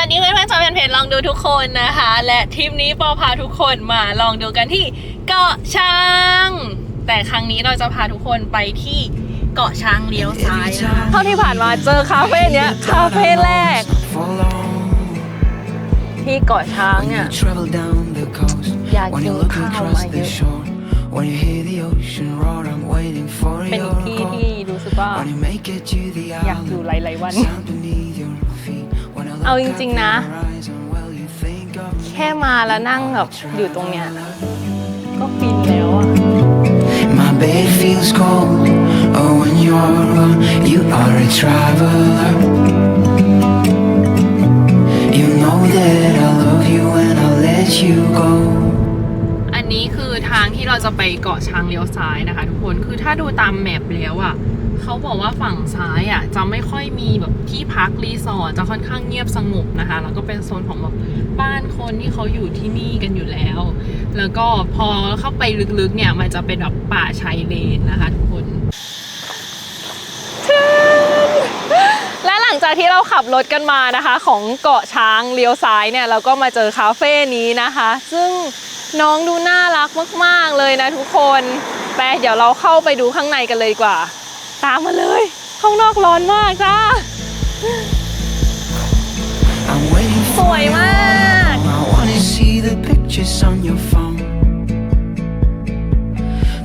วัสดีเพื่อนๆชาวแฟนเพจลองดูทุกคนนะคะ และทริปนี้ปอพาทุกคนมาลองดูกันที่เกาะช้าง แต่ครั้งนี้เราจะพาทุกคนไปที่เกาะช้างเลี้ยวซ้ายนะคะเท่าที่ผ่านมาเจอคาเฟ่เนี้ยคาเฟ่แรก For long, ที่เกาะช้าง when เนี่ย you travel down the coast, Yeah, when you you look can't across like the it. shore, when you hear the ocean roar, I'm waiting for เป็นอี your กที่ call. ที่รู้สึกว่า When you make it to the อยากอยู่ island, หลายๆวัน เอา look จ up ริง the ๆนะ horizon, well, you think of me. แค่มาแล้วนั่งแบบอยู่ตรงเนี้ยก็ฟินแล้วอะ My bed feels cold. Oh, when you're gone, you are a traveler. You know that I love you when I let you go. อันนี้คือทางที่เราจะไปเกาะช้างเลี้ยวซ้ายนะคะทุกคน คือถ้าดูตามแมปแล้วอะ่ะ เขาบอกว่าฝั่งซ้ายอะจะไม่ค่อยมีแบบที่พักรีสอร์ทจะค่อนข้างเงียบสงบนะคะ แล้วก็เป็นโซนของแบบบ้านคนที่เขาอยู่ที่นี่กันอยู่แล้ว แล้วก็พอเข้าไปลึกๆเนี่ยมันจะเป็นแบบป่าชายเลนนะคะทุกคน และหลังจากที่เราขับรถกันมานะคะ ของเกาะช้างเลี้ยวซ้ายเนี่ยเราก็มาเจอคาเฟ่นี้นะคะ ซึ่งน้องดูน่ารักมาก ๆ เลยนะทุกคนไปเดี๋ยวเราเข้าไปดูข้างในกันเลยดีกว่า ตามมาเลย ข้างนอกร้อนมากจ้า I'm waiting ส for วย you. มาก I wanna see the pictures on your phone.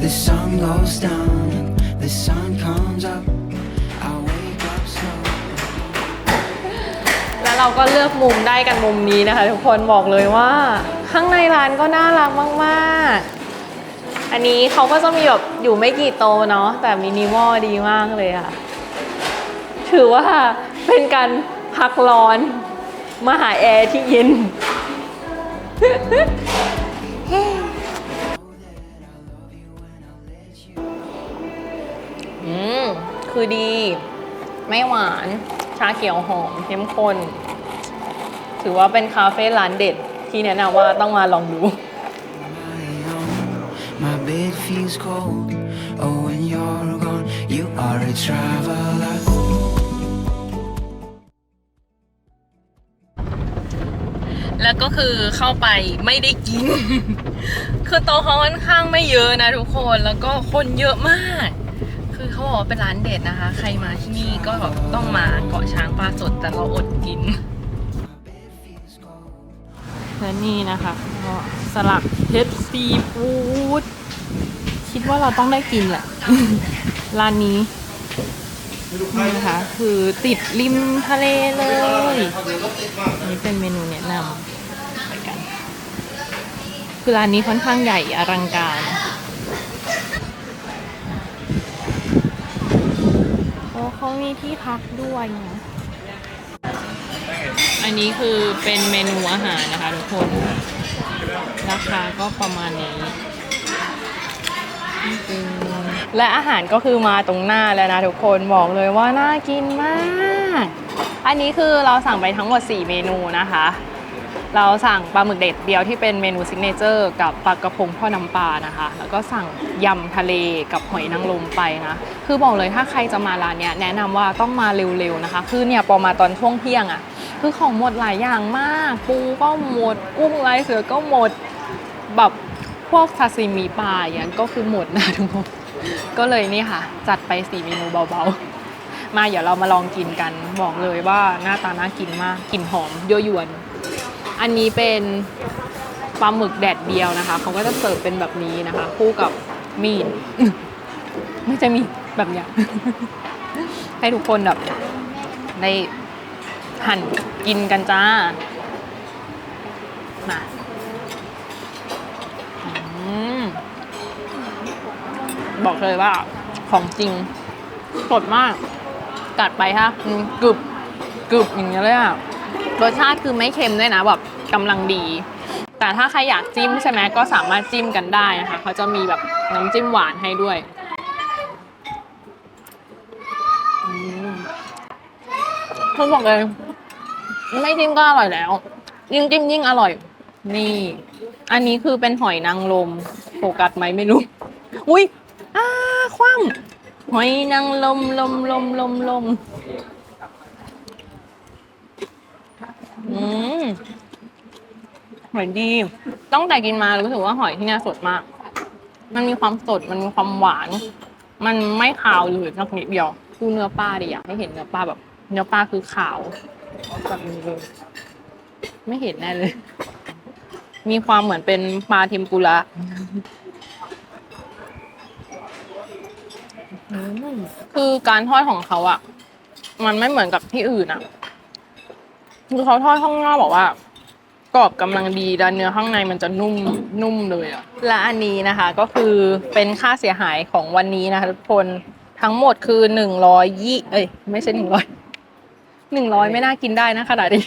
The sun goes down, the sun comes up. I wake up slow. แล้วเราก็เลือกมุมได้กันมุมนี้นะคะ ทุกคนบอกเลยว่า ข้างในร้านก็น่ารักมาก ๆ อันนี้เขาก็จะมีแบบอยู่ไม่กี่โตะเนาะแต่มินิมอลดีมากเลยอะถือว่าเป็นการพักร้อน มาหาแอร์ที่เย็น อืม คือดี ไม่หวาน ชาเขียวหอมเข้มข้น ถือว่าเป็นคาเฟ่ร้านเด็ดที่แนะนำว่าต้องมาลองดู feels cold. Oh, when you're gone, you are a traveler. แล้วก็คือเข้าไปไม่ได้กิน คือโต๊ะเขาค่อนข้างไม่เยอะนะทุกคน แล้วก็คนเยอะมาก คือเขาบอกว่าเป็นร้านเด็ดนะคะ ใครมาที่นี่ก็ต้องมาเกาะช้างปลาสดแต่เราอดกิน และนี่นะคะก็สลักเพชรซีฟู้ดคิดว่าเราต้องได้กินแหละร้านนี้นี่นะคะคือติดริมทะเลเลยนนี้เป็นเมนูแนะนำไปกัน คือร้านนี้ค่อนข้างใหญ่อลังการโอ้เขามีที่พักด้วยนะ อันนี้คือเป็นเมนูอาหารนะคะทุกคน ราคาก็ประมาณนี้และอาหารก็คือมาตรงหน้าแล้วนะทุกคนบอกเลยว่าน่ากินมาก อันนี้คือเราสั่งไปทั้งหมด 4 เมนูนะคะ เราสั่งปลาหมึกเด็ดเดียวที่เป็นเมนูซิกเนเจอร์กับปลากระพงทอดน้ำปลานะคะ แล้วก็สั่งยำทะเลกับหอยนางรมไปนะ คือบอกเลยถ้าใครจะมาร้านเนี้ยแนะนำว่าต้องมาเร็วๆนะคะ คือเนี่ยพอมาตอนช่วงเที่ยงอะ่ะ คือของหมดหลายอย่างมาก ปูก็หมด กุ้งลายเสือก็หมด แบบพวกซาซิมิปลาอย่างนั้นก็คือหมดนะทุกคนก็เลยนี่ค่ะ จัดไปสี่เมนูเบาๆ มาเดี๋ยวเรามาลองกินกัน บอกเลยว่าหน้าตาน่ากินมากกลิ่นหอมยั่วยวน อันนี้เป็นปลาหมึกแดดเดียวนะคะ เขาก็จะเสิร์ฟเป็นแบบนี้นะคะ คู่กับมีดไม่ใช่มีดแบบเนี้ยให้ทุกคนแบบได้หั่นกินกันจ้ามาอบอกเลยว่าของจริงสดมาก กัดไปฮะกึบกึบอย่างเงี้ยเลยอะรสชาติคือไม่เค็มด้วยนะแบบ กำลังดี แต่ถ้าใครอยากจิ้มใช่ไหมก็สามารถจิ้มกันได้นะคะเขาจะมีแบบน้ำจิ้มหวานให้ด้วยคือบอกเลยไม่จิ้มก็อร่อยแล้ว ยิ่งจิ้มยิ่งอร่อย นี่ อันนี้คือเป็นหอยนางรมโฟกัสไหมไม่รู้ อุ้ยอ้าคว่ำหอยนางรมลมลมลมลมอืม หอยดีตั้งแต่กินมารู้สึกว่าหอยที่เนี่ยสดมาก มันมีความสดมันมีความหวาน มันไม่ขาวเลยสักนิดเดียวดูเนื้อปลาดิอยากให้เห็นเนื้อปลาแบบ เนื้อปลาคือขาวแบบนี้เลยไม่เห็นแน่เลย มีความเหมือนเป็นปลาเทมปุระคือการทอดของเขาอะ มันไม่เหมือนกับที่อื่นอะ คือเขาทอดข้างนอกบอกว่า กรอบกำลังดีแล้วเนื้อข้างในมันจะนุ่มนุ่มเลยอะและอันนี้นะคะก็คือเป็นค่าเสียหายของวันนี้นะคะทุกคนทั้งหมดคือหนึ่งร้อยยี่เอ้ยไม่ใช่หนึ่งร้อยหนึ่งร้อยไม่น่ากินได้นะขนาดนี้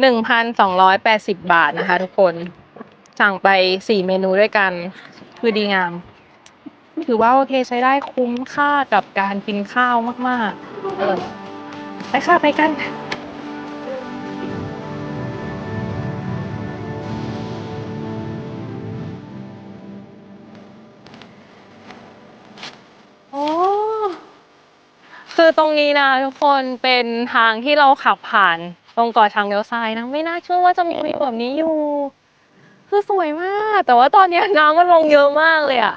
หนึ่งพันสองร้อยแปดสิบบาทนะคะ ทุกคนสั่งไปสี่เมนูด้วยกัน คือดีงาม ถือว่าโอเคใช้ได้คุ้มค่ากับการกินข้าวมากๆไปค่ะไปกัน โอ้คือตรงนี้นะทุกคนเป็นทางที่เราขับผ่านตรงกาะช้างเลี้ยวซ้ายนะไม่น่าเชื่อว่าจะมีวิวแบบนี้อยู่ คือสวยมาก แต่ว่าตอนนี้น้ำมันลงเยอะมากเลยอะ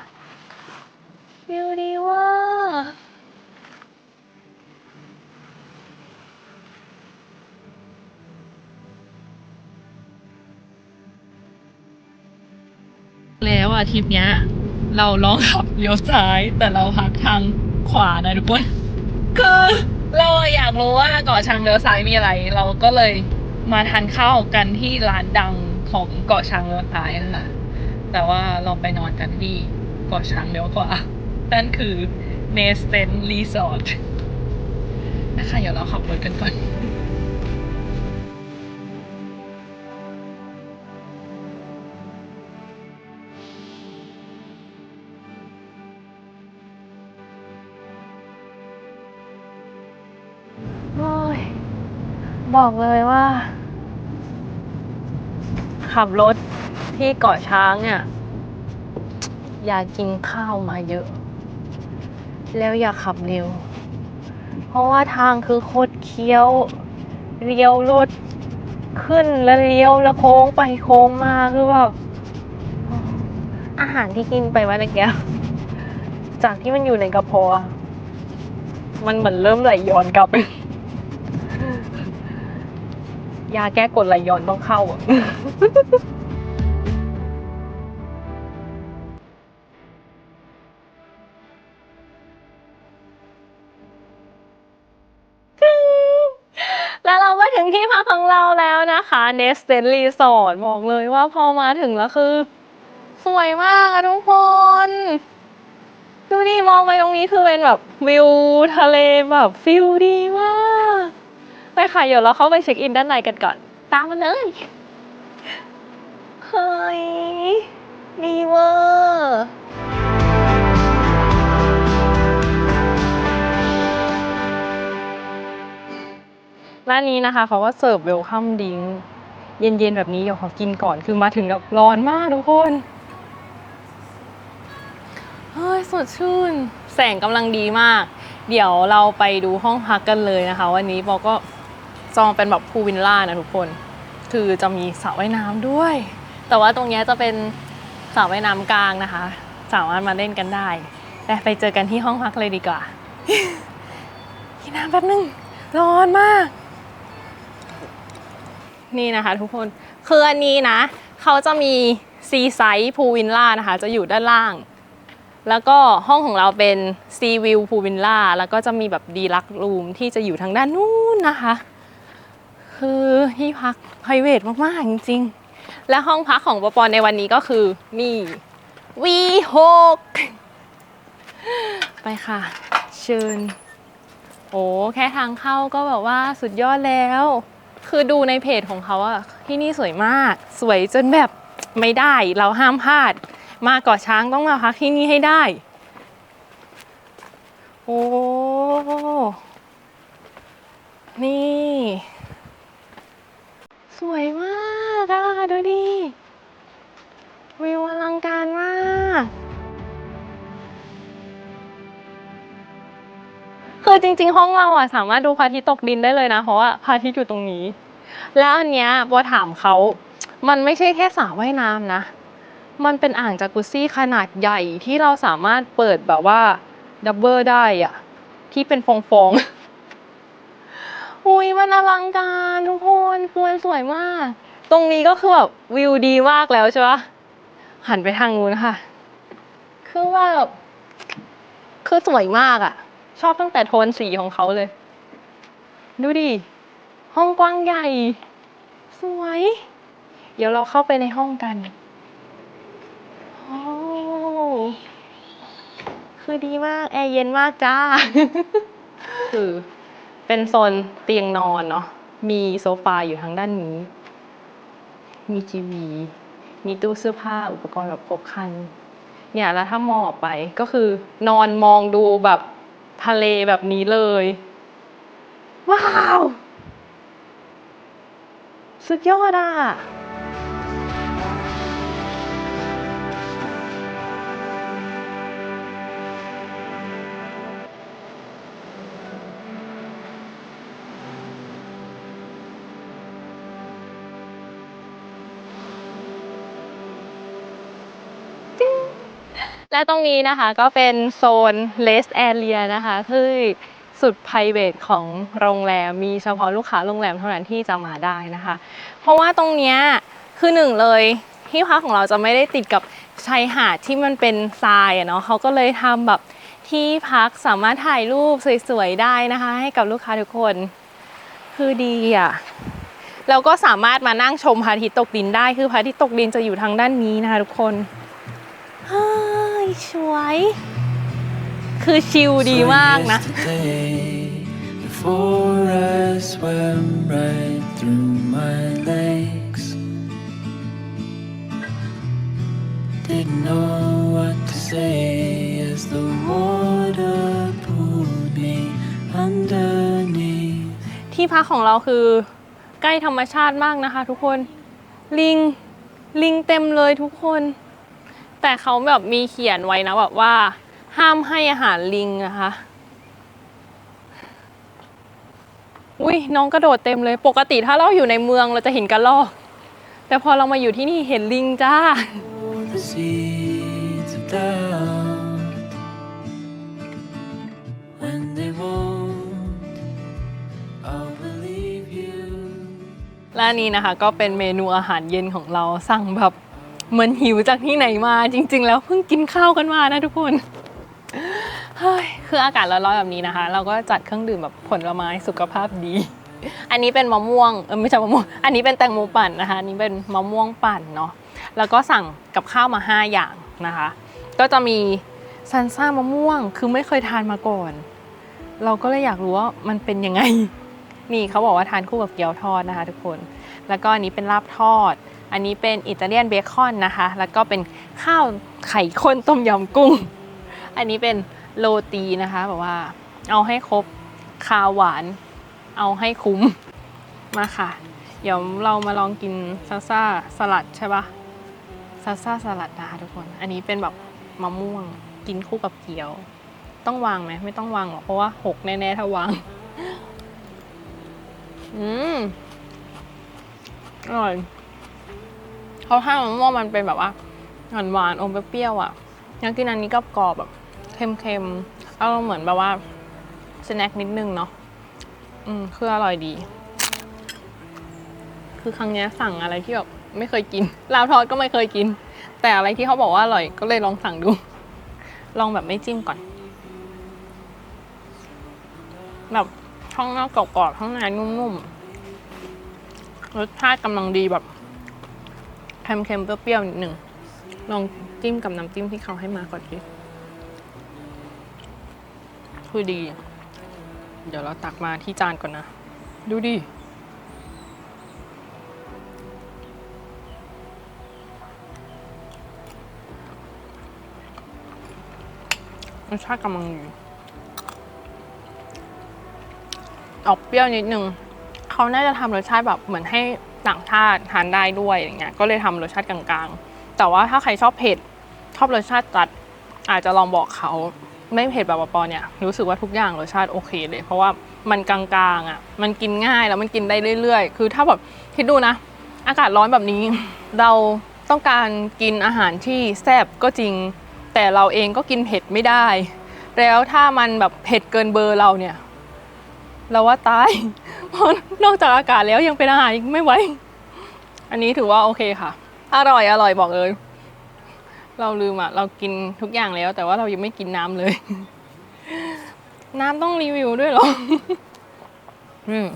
วิวดีว่าแล้วอะทริปเนี้ย เราลองขับเลี้ยวซ้าย แต่เราพักทางขวานะทุกคนคือเราอยากรู้ว่าเกาะช้างเลี้ยวซ้ายมีอะไร เราก็เลยมาทานข้าวกันที่ร้านดังของเกาะช้างเลี้ยวซ้ายค่ะแต่ว่าเราไปนอนกันที่เกาะช้างเลี้ยวขวานั่นคือ n e s t e n Resort นะคะเดี๋ยวเราขับรถกันก่อน บอกเลยว่า ขับรถที่เกาะช้างเนี่ย อยากกินข้าวมาเยอะ แล้วอย่าขับเร็ว เพราะว่าทางคือโคตรเคี้ยวเลี้ยวรถขึ้นแล้วเลี้ยวแล้วโค้งไปโค้งมาคือแบบอาหารที่กินไปเมื่อกี้จากที่มันอยู่ในกระเพาะอะมันเหมือนเริ่มไหลย้อนกลับ ยาแก้กรดไหลย้อนต้องเข้าอะ แล้วเรามาถึงที่พักของเราแล้วนะคะ n e s t e n Resort บอกเลยว่าพอมาถึงแล้วคือ สวยมากอะทุกคน ดูดิมองไปตรงนี้คือเป็นแบบวิวทะเลแบบฟิลดีมาก ไปค่ะเดี๋ยวเราเข้าไปเช็คอินด้านในกันก่อน ตามมาเลยเฮ้ยดีเวอร์ร้านนี้นะคะเขาก็เสิร์ฟเวลคัมดิงเย็นๆแบบนี้เดี๋ยวขอกินก่อนคือมาถึงแบบร้อนมากทุกคนเฮ้ยสดชื่น แสงกำลังดีมาก เดี๋ยวเราไปดูห้องพักกันเลยนะคะ วันนี้บอกก็ จองเป็นแบบพูวิลล่านะทุกคน คือจะมีสระว่ายน้ำด้วย แต่ว่าตรงนี้จะเป็นสระว่ายน้ำกลางนะคะ สามารถมาเล่นกันได้แต่ไปเจอกันที่ห้องพักเลยดีกว่ากินน้ำแป๊บนึง ร้อนมาก นี่นะคะทุกคน คืออันนี้นะ เขาจะมีซีไซส์พูวิลล่านะคะ จะอยู่ด้านล่าง แล้วก็ห้องของเราเป็นซีวิวพูวิลล่า แล้วก็จะมีแบบดีลักรูมที่จะอยู่ทางด้านนู้นนะคะ คือที่พัก p r i v a t มาก ๆ จริง ๆ และห้องพักของปอปอในวันนี้ก็คือนี่ V6 ไปค่ะ เชิญ โอ้แค่ทางเข้าก็แบบว่าสุดยอดแล้ว คือดูในเพจของเขาอะที่นี่สวยมาก สวยจนแบบไม่ได้เราห้ามพลาด มาเกาะช้างต้องมาพักที่นี่ให้ได้ โอ้ นี่ สวยมากอะดูดิ วิวอลังการมาก คือจริง ๆ ห้องเราอะสามารถดูพระอาทิตย์ตกดินได้เลยนะ เพราะว่าพระอาทิตย์อยู่ตรงนี้ แล้วอันเนี้ยบัวถามเขา มันไม่ใช่แค่สระว่ายน้ำนะ มันเป็นอ่างจากุซซี่ขนาดใหญ่ที่เราสามารถเปิดแบบว่าดับเบิลได้อะ ที่เป็นฟองๆ อุ้ยมันอลังการทุกคนคือมันสวยมาก ตรงนี้ก็คือแบบวิวดีมากแล้วใช่ปะหันไปทางนู้นค่ะ คือว่าคือสวยมากอะชอบตั้งแต่โทนสีของเขาเลย ดูดิ ห้องกว้างใหญ่ สวย เดี๋ยวเราเข้าไปในห้องกันโอ้คือดีมาก แอร์เย็นมากจ้า คือ เป็นโซนเตียงนอนเนาะมีโซฟาอยู่ทางด้านนี้ มีทีวี มีตู้เสื้อผ้าอุปกรณ์แบบครบครัน เนี่ยแล้วถ้ามองออกไปก็คือนอนมองดูแบบทะเลแบบนี้เลย ว้าว สุดยอดอะ และตรงนี้นะคะก็เป็นโซน rest area นะคะ คือสุด private ของโรงแรม มีเฉพาะลูกค้าโรงแรมเท่านั้นที่จะมาได้นะคะ เพราะว่าตรงเนี้ยคือหนึ่งเลยที่พักของเราจะไม่ได้ติดกับชายหาดที่มันเป็นทรายอะเนาะเขาก็เลยทำแบบที่พักสามารถถ่ายรูปสวยๆได้นะคะ ให้กับลูกค้าทุกคน คือดีอะแล้วก็สามารถมานั่งชมพระอาทิตย์ตกดินได้คือพระอาทิตย์ตกดินจะอยู่ทางด้านนี้นะคะทุกคน สวย คือชิลดีมากนะ So yesterday, the forest swam right through my legs. Didn't know what to say as the water pulled me underneath. ที่พักของเราคือใกล้ธรรมชาติมากนะคะทุกคน ลิง ลิงเต็มเลยทุกคน แต่เขาแบบมีเขียนไว้นะแบบว่า ห้ามให้อาหารลิงนะคะ อุ้ยน้องกระโดดเต็มเลย ปกติถ้าเราอยู่ในเมืองเราจะเห็นกระรอก แต่พอเรามาอยู่ที่นี่เห็นลิงจ้า the seeds of doubt when they won't I'll believe you และนนี้นะคะก็เป็นเมนูอาหารเย็นของเราสั่งแบบ เหมือนหิวจากที่ไหนมา จริง ๆ แล้วเพิ่งกินข้าวกันมานะทุกคนเฮ้ยคืออากาศร้อนๆแบบนี้นะคะ เราก็จัดเครื่องดื่มแบบผลไม้สุขภาพดี อันนี้เป็นมะม่วงเออไม่ใช่มะม่วงอันนี้เป็นแตงโมปั่นนะคะอันนี้เป็นมะม่วงปั่นเนาะแล้วก็สั่งกับข้าวมา 5 อย่างนะคะ ก็จะมีซันซ่ามะม่วงคือไม่เคยทานมาก่อน เราก็เลยอยากรู้ว่ามันเป็นยังไง นี่เขาบอกว่าทานคู่กับเกี๊ยวทอดนะคะ ทุกคน แล้วก็อันนี้เป็นลาบทอด อันนี้เป็นอิตาเลียนเบคอนนะคะ แล้วก็เป็นข้าวไข่ข้นต้มยำกุ้ง อันนี้เป็นโรตีนะคะแบบว่าเอาให้ครบคาวหวาน เอาให้คุ้มมาค่ะ เดี๋ยวเรามาลองกินซาซ่าสลัดใช่ปะซาซ่าสลัดนะคะทุกคน อันนี้เป็นแบบมะม่วงกินคู่กับเกี๊ยว ต้องวางไหมไม่ต้องวางหรอกเพราะว่าหกแน่ๆถ้าวาง อืมอร่อย เขาให้มะม่วงมันเป็นแบบว่าหวานหวานๆอมเปรี้ยวๆอะยังกินอันนี้กรอบๆแบบเค็มๆเอาเหมือนแบบว่าสแน็คนิดนึงเนาะอืมคืออร่อยดี คือครั้งเนี้ยสั่งอะไรที่แบบไม่เคยกินลาวทอดก็ไม่เคยกิน แต่อะไรที่เขาบอกว่าอร่อยก็เลยลองสั่งดู ลองแบบไม่จิ้มก่อน แบบข้างนอกกรอบๆข้างในนุ่มๆรสชาติกำลังดีแบบ เค็มๆเปรี้ยวๆนิดหนึ่งลองจิ้มกับน้ำจิ้มที่เขาให้มาก่อนดิคือดี เดี๋ยวเราตักมาที่จานก่อนนะ ดูดิ รสชาติกำลังดีออกเปรี้ยวนิดนึง เขาน่าจะทำรสชาติแบบเหมือนให้ ต่างชาติทานได้ด้วยอย่างเงี้ยก็เลยทำรสชาติกลางๆ แต่ว่าถ้าใครชอบเผ็ดชอบรสชาติจัดอาจจะลองบอกเขาไม่เผ็ดแบบปอเนี่ยรู้สึกว่าทุกอย่างรสชาติโอเคเลย เพราะว่ามันกลางๆอะมันกินง่ายแล้วมันกินได้เรื่อยๆ คือถ้าแบบคิดดูนะ อากาศร้อนแบบนี้ เราต้องการกินอาหารที่แซ่บก็จริง แต่เราเองก็กินเผ็ดไม่ได้ แล้วถ้ามันแบบเผ็ดเกินเบอร์เราเนี่ย เราว่าตาย เพราะนอกจากอากาศแล้วยังเป็นอาหารอีกไม่ไหว อันนี้ถือว่าโอเคค่ะ อร่อยอร่อยบอกเลย เราลืมอะ เรากินทุกอย่างแล้ว แต่ว่าเรายังไม่กินน้ำเลย น้ำต้องรีวิวด้วยหรอ อืม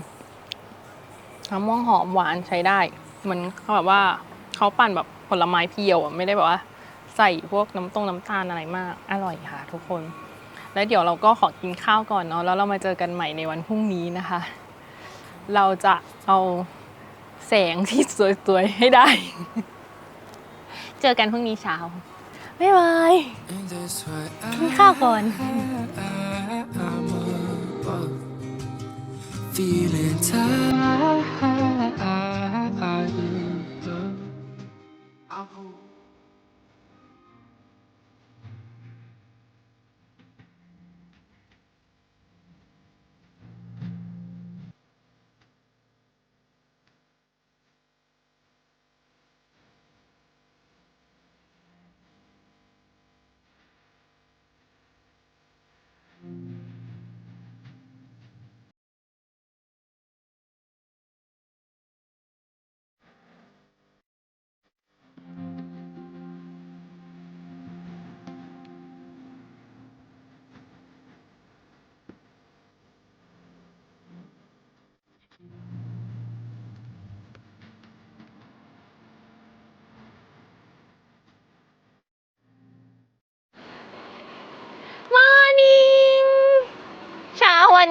น้ำม่วงหอมหวานใช้ได้เหมือนเขาแบบว่าเขาปั่นแบบผลไม้เพียวอะไม่ได้แบบว่า ใส่พวกน้ำตรงน้ำตาลอะไรมาก อร่อยค่ะ ทุกคน แล้วเดี๋ยวเราก็ขอกินข้าวก่อนเนาะแล้วเรามาเจอกันใหม่ในวันพรุ่งนี้นะคะ เราจะเอาแสงที่สวยๆให้ได้ เจอกันพรุ่งนี้เช้าบ๊ายบายกินข้าวก่อน I'm above, feeling tired. Morning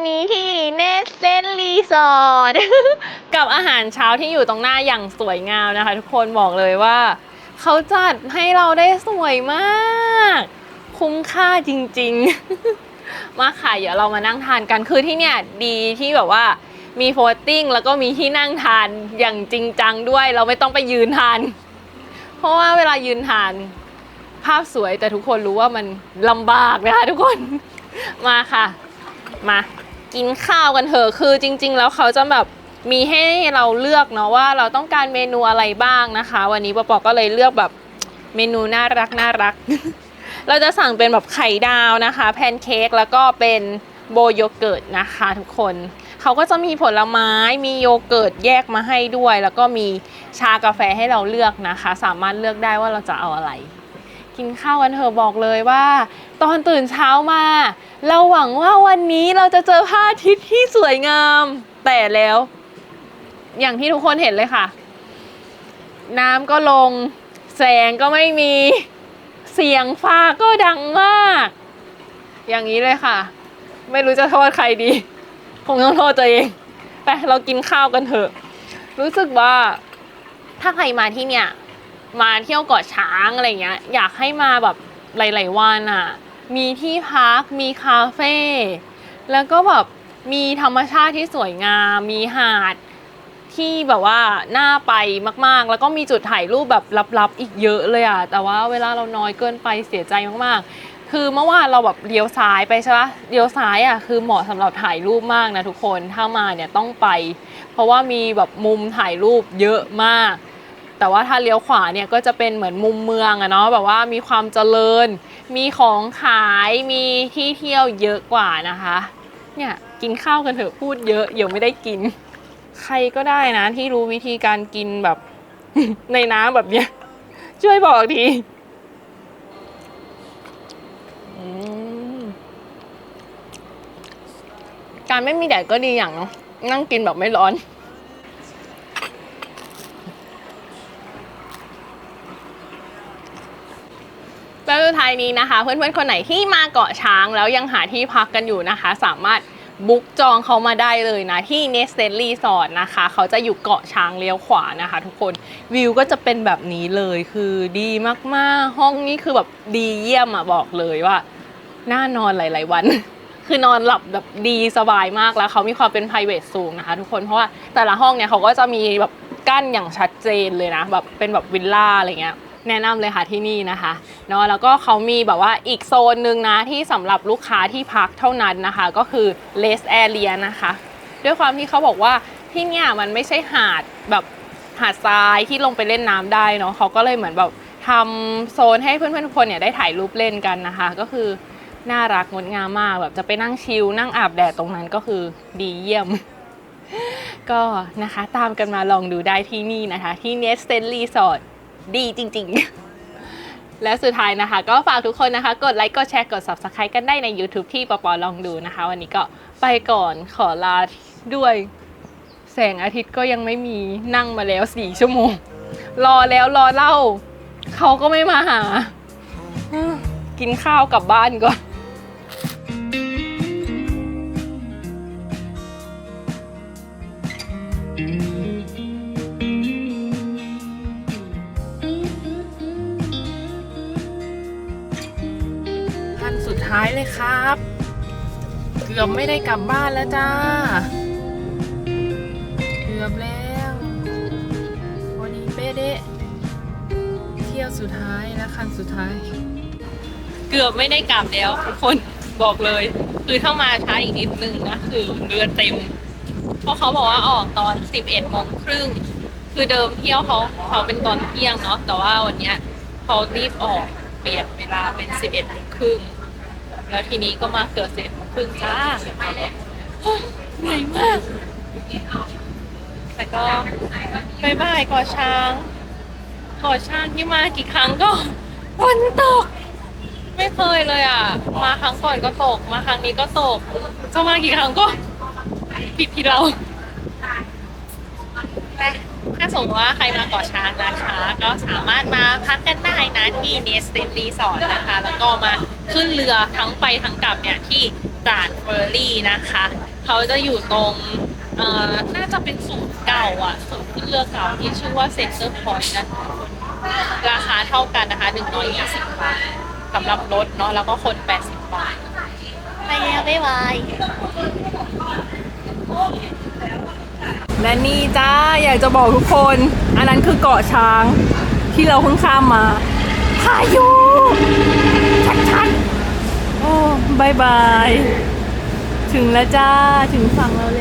นี้ที่เนสเซนรีสอร์ทกับอาหารเช้าที่อยู่ตรงหน้าอย่างสวยงามนะคะ ทุกคนบอกเลยว่า เขาจัดให้เราได้สวยมาก คุ้มค่าจริง ๆ มาค่ะ เดี๋ยวเรามานั่งทานกันคือที่เนี่ยดีที่แบบว่ามีโฟลติ้งแล้วก็มีที่นั่งทานอย่างจริงจังด้วย เราไม่ต้องไปยืนทาน เพราะว่าเวลายืนทานภาพสวยแต่ทุกคนรู้ว่ามันลำบากนะคะทุกคน มาค่ะ มา กินข้าวกันเถอะคือจริง ๆ แล้วเขาจะแบบมีให้เราเลือกเนาะว่าเราต้องการเมนูอะไรบ้างนะคะ วันนี้ปอปอก็เลยเลือกแบบเมนูน่ารักน่ารัก เราจะสั่งเป็นแบบไข่ดาวนะคะ แพนเค้กแล้วก็เป็นโบโยเกิร์ตนะคะทุกคนเขาก็จะมีผลไม้มีโยเกิร์ตแยกมาให้ด้วย แล้วก็มีชากาแฟให้เราเลือกนะคะ สามารถเลือกได้ว่าเราจะเอาอะไร กินข้าวกันเถอะบอกเลยว่า ตอนตื่นเช้ามา เราหวังว่าวันนี้เราจะเจอพระอาทิตย์ที่สวยงาม แต่แล้ว อย่างที่ทุกคนเห็นเลยค่ะ น้ำก็ลง แสงก็ไม่มีเสียงฟ้าก็ดังมาก อย่างนี้เลยค่ะ ไม่รู้จะโทษใครดี คงต้องโทษตัวเองไปเรากินข้าวกันเถอะ รู้สึกว่าถ้าใครมาที่เนี่ย มาเที่ยวเกาะช้างอะไรเงี้ยอยากให้มาแบบหลาย ๆ วันอะ มีที่พักมีคาเฟ่แล้วก็แบบมีธรรมชาติที่สวยงาม มีหาดที่แบบว่าน่าไปมากๆ แล้วก็มีจุดถ่ายรูปแบบลับๆ อีกเยอะเลยอะแต่ว่าเวลาเราน้อยเกินไปเสียใจมากๆ คือเมื่อวานเราแบบเลี้ยวซ้ายไปใช่ปะเลี้ยวซ้ายอะคือเหมาะสำหรับถ่ายรูปมากนะทุกคนถ้ามาเนี่ยต้องไป เพราะว่ามีแบบมุมถ่ายรูปเยอะมาก แต่ว่าถ้าเลี้ยวขวาเนี่ยก็จะเป็นเหมือนมุมเมืองอะเนาะแบบว่ามีความเจริญ มีของขายมีที่เที่ยวเยอะกว่านะคะ เนี่ยกินข้าวกันเถอะพูดเยอะเดี๋ยวไม่ได้กิน ใครก็ได้นะที่รู้วิธีการกินแบบในน้ำแบบเนี้ยช่วยบอกทีการไม่มีแดดก็ดีอย่างเนาะนั่งกินแบบไม่ร้อน แล้วสุดท้ายนี้นะคะ เพื่อนๆคนไหนที่มาเกาะช้างแล้วยังหาที่พักกันอยู่นะคะ สามารถบุ๊กจองเขามาได้เลยนะ ที่เนสเ e รีสอร์ทนะคะ เขาจะอยู่เกาะช้างเลี้ยวขวานะคะ ทุกคนวิวก็จะเป็นแบบนี้เลยคือดีมากๆ ห้องนี้คือแบบดีเยี่ยมอะบอกเลยว่าน่านอนหลาย ๆ วัน คือนอนหลับแบบดีสบายมากแล้วเขามีความเป็น p r i v a t สูงนะคะ ทุกคนเพราะว่าแต่ละห้องเนี่ยเขาก็จะมีแบบกั้นอย่างชัดเจนเลยนะแบบเป็นแบบวิลล่าอะไรเงี้ย แนะนำเลยค่ะที่นี่นะคะเนาะแล้วก็เขามีแบบว่าอีกโซนหนึ่งนะที่สำหรับลูกค้าที่พักเท่านั้นนะคะ ก็คือ less area นะคะ ด้วยความที่เขาบอกว่าที่เนี่ยมันไม่ใช่หาดแบบหาดทรายที่ลงไปเล่นน้ำได้เนาะเขาก็เลยเหมือนแบบทำโซนให้เพื่อนๆทุกคนเนี่ยได้ถ่ายรูปเล่นกันนะคะ ก็คือน่ารักงดงามมากแบบจะไปนั่งชิลนั่งอาบแดดตรงนั้นก็คือดีเยี่ยม ก็นะคะตามกันมาลองดูได้ที่นี่นะคะ ที่ n e s t e n Resort ดีจริง ๆ และสุดท้ายนะคะ ก็ฝากทุกคนนะคะ กดไลค์กดแชร์กด Subscribe กันได้ใน YouTube ที่ปอปอลองดูนะคะ วันนี้ก็ไปก่อนขอลาด้วย แสงอาทิตย์ก็ยังไม่มีนั่งมาแล้วสี่ชั่วโมง รอแล้วรอเล่า เขาก็ไม่มาหา กินข้าวกลับบ้านก่อน เลยครับ เกือบไม่ได้กลับบ้านแล้วจ้า เกือบแล้ววันนี้เป๊ะเดะเที่ยวสุดท้ายและคันสุดท้าย เกือบไม่ได้กลับแล้วทุกคนบอกเลย คือถ้ามาช้าอีกนิดนึงนะคือเรือเต็ม เพราะเขาบอกว่าออกตอน11โมงครึ่งคือเดิมเที่ยวเขาเขาเป็นตอนเที่ยงเนาะแต่ว่าวันเนี้ยเขารีบออกเปลี่ยนเวลาเป็น11โมงครึ่ง แล้วทีนี้ก็มาเกิดเสร็จโมงครึ่งจ้าโอ้ยเหนื่อยมาก แต่ก็บายบายก่อช้างก่อช้างที่มากี่ครั้งก็ฝนตก ไม่เคยเลยอะ มาครั้งก่อนก็ตก มาครั้งนี้ก็ตกจะมากี่ครั้งก็ผิดที่เราแต่ ถ้าสมมติว่าใครมาเกาะช้างนะคะ ก็สามารถมาพักกันได้นะที่เนสเตนรีสอร์ทนะคะ แล้วก็มาขึ้นเรือทั้งไปทั้งกลับเนี่ยที่ด่านเฟอร์รี่นะคะ เขาจะอยู่ตรงเอ่อน่าจะเป็นศูนย์เก่าอะศูนย์ขึ้นเรือเก่าที่ชื่อว่าเซ็นเตอร์พอยต์นะราคาเท่ากันนะคะ120บาทสำหรับรถเนาะแล้วก็คน 80 บาท ไปแล้วบ๊ายบาย และนี่จ้าอยากจะบอกทุกคน อันนั้นคือเกาะช้างที่เราเพิ่งข้ามมาพายุชัดๆโอ้บายบาย ถึงแล้วจ้า ถึงฝั่งเราเลย